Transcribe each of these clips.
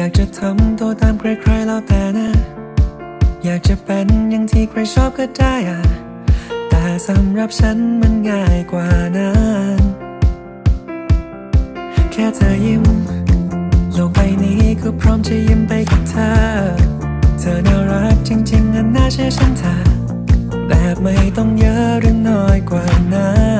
อยากจะทำตัวตามใครๆแล้วแต่นะ อยากจะเป็นอย่างที่ใครชอบก็ได้อะแต่สำหรับฉันมันง่ายกว่านั้นแค่เธอยิ้มโลกใบนี้ก็พร้อมจะยิ้มไปกับเธอ เธอน่ารักจริงๆอันน่าเชื่อฉันเธอแบบไม่ต้องเยอะหรือน้อยกว่านั้น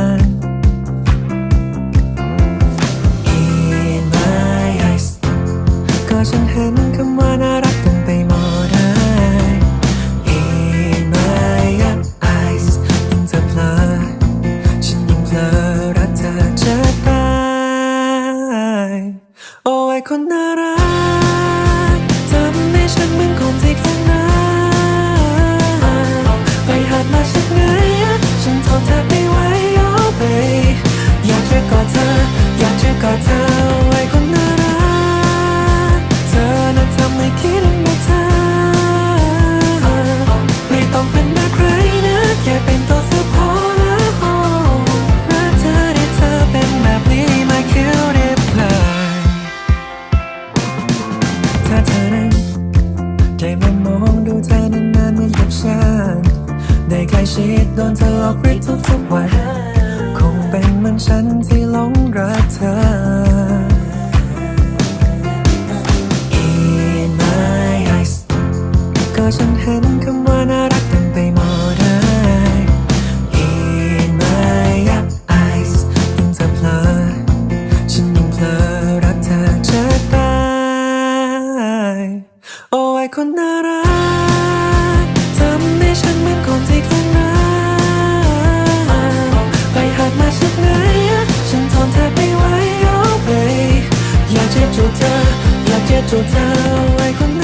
คนน่ารักทำให้ฉันเหมือนคนที่ ได้มามองดูเธอนานๆเหมือนกับฉัน ได้ใกล้ชิดโดนเธอหลอกริดทุกๆวัน คงเป็นเหมือนฉันที่หลงรักเธอ In my eyes ก็ฉันเห็นคำว่าน่ารัก คนน่ารักทำให้ฉันเหมือนคนที่คลั่งรักไปหากมาจากไหนฉันทนแทบไม่ไหวโอ้ babe อยากเจะจูเธออยากเจะจูเธอไว้คน